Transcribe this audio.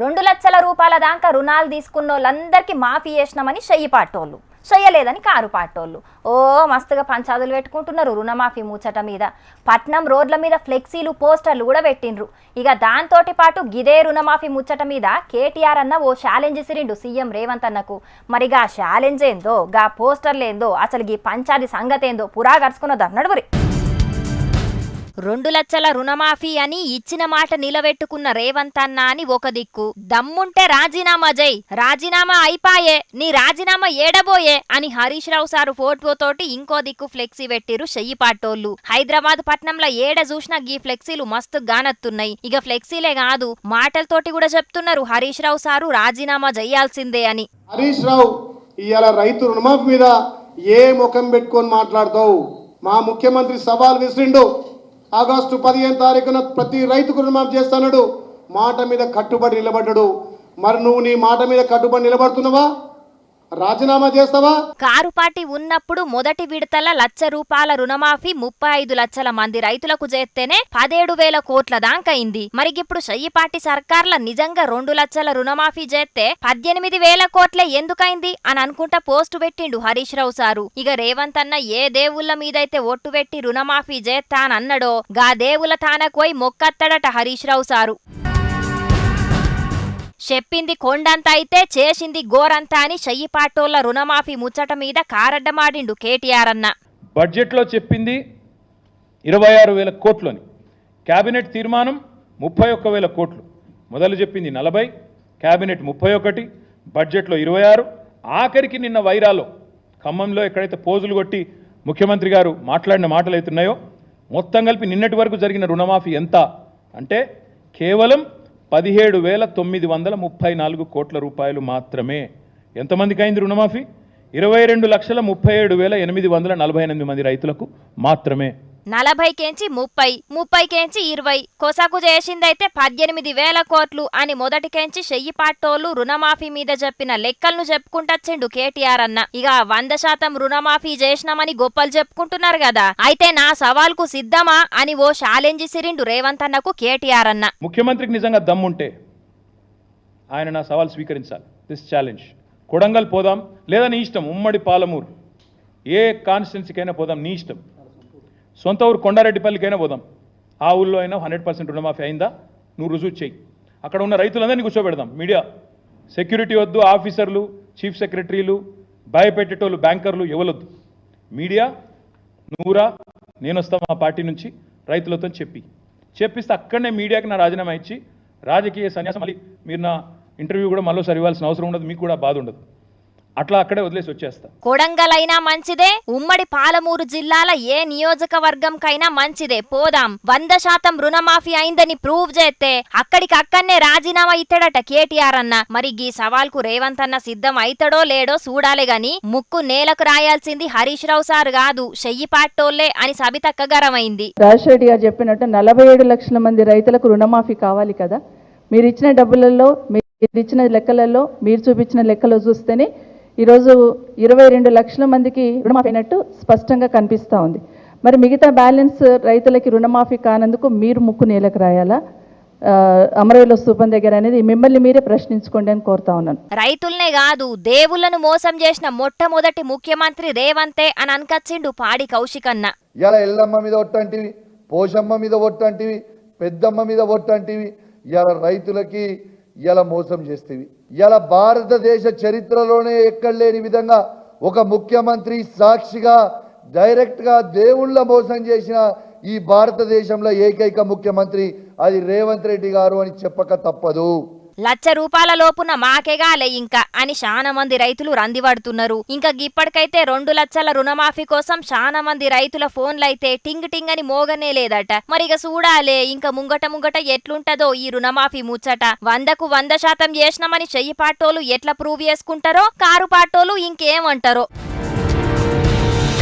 రెండు లక్షల రూపాయల దాకా రుణాలు తీసుకున్న వాళ్ళందరికీ మాఫీ చేసినామని చెయ్యి పాటోళ్ళు చెయ్యలేదని కారు పాటోళ్ళు ఓ మస్తుగా పంచాదులు పెట్టుకుంటున్నారు రుణమాఫీ ముచ్చట మీద. పట్నం రోడ్ల మీద ఫ్లెక్సీలు పోస్టర్లు కూడా పెట్టిండ్రు. ఇక దాంతోటి పాటు గిదే రుణమాఫీ ముచ్చట మీద కేటీఆర్ అన్న ఓ ఛాలెంజ్ ఇసిరిండు సీఎం రేవంత్ అన్నకు. మరి గా ఛాలెంజ్ ఏందో గా పోస్టర్లు ఏందో అసలు గీ పంచాది సంగతేందో ఏందో పురా గడుచుకున్నది మరి. రెండు లక్షల రుణమాఫీ అని ఇచ్చిన మాట నిలబెట్టుకున్న రేవంత్ అన్న అని ఒక దిక్కు. దమ్ముంటే రాజీనామా జై రాజీనామా అయిపాయే నీ రాజీనామా ఏడబోయే అని హరీష్ రావు సారు ఫోటోతోటి ఇంకో దిక్కు ఫ్లెక్సీ పెట్టిరు చెయ్యి పాటోళ్ళు. హైదరాబాద్ పట్నంలో ఏడ చూసినా గీ ఫ్లెక్సీలు మస్తు గానత్తున్నాయి. ఇక ఫ్లెక్సీలే కాదు మాటలతోటి కూడా చెప్తున్నారు హరీష్ రావు సారు రాజీనామా చెయ్యాల్సిందే అని. హరీష్ రావు ఇవాళ రైతు రుణమాఫీ మీద ఏ ముఖం పెట్టుకొని మాట్లాడతావు? మా ముఖ్యమంత్రి సవాల్ విసిరిండు. ఆగస్టు పదిహేను తారీఖున ప్రతి రైతుకు రుణమాఫీ చేస్తాడు మాట మీద కట్టుబడి నిలబడ్డాడు. మరి నువ్వు నీ మాట మీద కట్టుబడి నిలబడుతున్నావా? రాజీనామా చేస్తావా? కారు పార్టీ ఉన్నప్పుడు మొదటి విడతల లక్ష రూపాయల రుణమాఫీ ముప్పై ఐదు లక్షల మంది రైతులకు చేస్తేనే పదేడు వేల కోట్ల దాకైంది మరిగిప్పుడు పార్టీ సర్కార్ల నిజంగా రెండు లక్షల రుణమాఫీ చేస్తే పద్దెనిమిది వేల కోట్లే ఎందుకైంది అని అనుకుంటా పోస్టు పెట్టిండు హరీష్ రావు సారు. ఇక రేవంత్ అన్న ఏ దేవుళ్ళ మీదైతే ఒట్టు పెట్టి రుణమాఫీ చేస్తానన్నడో గా దేవుల తానకు పోయి మొక్కత్తడట హరీష్ రావు సారు. చెప్పింది కొండంత అయితే చేసింది గోరంతా అని చెయ్యిపాటోళ్ళ రుణమాఫీ ముచ్చట మీద కారడ్డమాడిండు కేటీఆర్ అన్న. బడ్జెట్లో చెప్పింది ఇరవై ఆరు వేల కోట్లని. క్యాబినెట్ తీర్మానం ముప్పై ఒక్క వేల కోట్లు. మొదలు చెప్పింది నలభై క్యాబినెట్ ముప్పై ఒకటి బడ్జెట్లో ఇరవై ఆరు. ఆఖరికి నిన్న వైరాలో ఖమ్మంలో ఎక్కడైతే పోజులు కొట్టి ముఖ్యమంత్రి గారు మాట్లాడిన మాటలు అవుతున్నాయో మొత్తం కలిపి నిన్నటి వరకు జరిగిన రుణమాఫీ ఎంత? అంటే కేవలం పదిహేడు వేల తొమ్మిది వందల ముప్పై నాలుగు కోట్ల రూపాయలు మాత్రమే. ఎంతమందికి అయింది రుణమాఫీ? ఇరవై రెండు లక్షల ముప్పై ఏడు వేల ఎనిమిది వందల నలభై ఎనిమిది మంది రైతులకు మాత్రమే. నలభై కేంచి ముప్పై ముప్పై కేంచి ఇరవై కొసకు చేసిందైతే పద్దెనిమిది వేల కోట్లు అని మొదటికేంచి షెయ్యి పాటోళ్ళు రుణమాఫీ మీద చెప్పిన లెక్కలను చెప్పుకుంటొచ్చిండు కేటీఆర్ అన్న. ఇక వంద శాతం రుణమాఫీ చేసినామని గొప్పలు చెప్పుకుంటున్నారు కదా. అయితే నా సవాల్కు సిద్ధమా అని ఓ ఛాలెంజ్ సిరిండు రేవంత్ అన్నకు కేటీఆర్ అన్న. ముఖ్యమంత్రికి నిజంగా దమ్ముంటే ఆయన నా సవాల్ స్వీకరించాలి. దిస్ ఛాలెంజ్ కొడంగల్ పోదాం లేదా నీ ఇష్టం ఉమ్మడి పాలమూరు. ఏ కాన్స్టిట్యున్సీకైనా పోదాం నీ ఇష్టం. సొంత ఊరు కొండారెడ్డిపల్లికైనా పోదాం. ఆ ఊళ్ళో అయినా హండ్రెడ్ పర్సెంట్ రుణమాఫీ అయిందా? నువ్వు రుజువు చేయి అక్కడ ఉన్న రైతులందరినీ కూర్చోబెడదాం. మీడియా సెక్యూరిటీ వద్దు ఆఫీసర్లు చీఫ్ సెక్రటరీలు భయపెట్టేటోళ్ళు బ్యాంకర్లు ఎవలొద్దు. మీడియా నువ్వురా నేను వస్తా మా పార్టీ నుంచి రైతులతో చెప్పి. చెప్పిస్తే అక్కడనే మీడియాకి నా రాజీనామా ఇచ్చి రాజకీయ సన్యాసం మళ్ళీ మీరు నా ఇంటర్వ్యూ కూడా మళ్ళీ ఇవ్వాల్సిన అవసరం ఉండదు మీకు కూడా బాధ ఉండదు. అట్లా అక్కడే వదిలేసి వచ్చేస్తా. కొడంగలైనా మంచిదే ఉమ్మడి పాలమూరు జిల్లాల ఏ నియోజకవర్గంకైనా మంచిదే. పోదాం వంద శాతం రుణమాఫీ అయిందని ప్రూవ్ చేస్తే అక్కడికి అక్కడనే రాజీనామా ఇస్తాడట కేటీఆర్ అన్న. మరి గీ సవాల్కు రేవంత్ అన్న సిద్ధం అయితడో లేడో చూడాలి గాని ముక్కు నేలకు రాయాల్సింది హరీష్ రావు సార్ కాదు చెయ్యి పాటోళ్ళే అని సబితక్కగరమైంది రాజశేఖర్ గారు చెప్పినట్టు నలభై ఏడు లక్షల మంది రైతులకు రుణమాఫీ కావాలి కదా. మీరు ఇచ్చిన డబ్బులలో మీరు ఇచ్చిన లెక్కలలో మీరు చూపించిన లెక్కలో చూస్తేనే ఈరోజు ఇరవై రెండు లక్షల మందికి రుణమాఫీ అయినట్టు స్పష్టంగా కనిపిస్తూ ఉంది. మరి మిగతా బ్యాలెన్స్ రైతులకి రుణమాఫీ కానందుకు మీరు ముక్కు నేలకు రాయాలా? అమరవీల స్థూపం దగ్గర అనేది మిమ్మల్ని మీరే ప్రశ్నించుకోండి అని కోరుతా ఉన్నాను. రైతుల్నే కాదు దేవుళ్ళను మోసం చేసిన మొట్టమొదటి ముఖ్యమంత్రి రేవంతే అని అనకచ్చిండు పాడి కౌశికన్న ఇలా ఎల్లమ్మ మీద ఒట్టంటివి పోషమ్మ మీద ఒట్టంటివి పెద్దమ్మ మీద ఒట్టంటివి ఇలా రైతులకి ఇలా మోసం చేస్తేవి. ఇలా భారతదేశ చరిత్రలోనే ఎక్కడ లేని విధంగా ఒక ముఖ్యమంత్రి సాక్షిగా డైరెక్ట్గా దేవుళ్ళ మోసం చేసిన ఈ భారతదేశంలో ఏకైక ముఖ్యమంత్రి అది రేవంత్ రెడ్డి గారు అని చెప్పక తప్పదు. లచ్చ రూపాయల లోపున మాకేగాలే ఇంకా అని చాలా మంది రైతులు రందిపడుతున్నారు ఇంకా ఇప్పటికైతే రెండు లక్షల రుణమాఫీ కోసం చాలా మంది రైతుల ఫోన్లైతే టింగ్ టింగ్ అని మోగనే లేదట. మరిగ చూడాలే ఇంకా ముంగట ముంగట ఎట్లుంటదో ఈ రుణమాఫీ ముచ్చట. వందకు వంద శాతం చేసినామని చెయ్యి పాటోలు ఎట్లా ప్రూవ్ చేసుకుంటారో కారు పాటోలు ఇంకేమంటారో.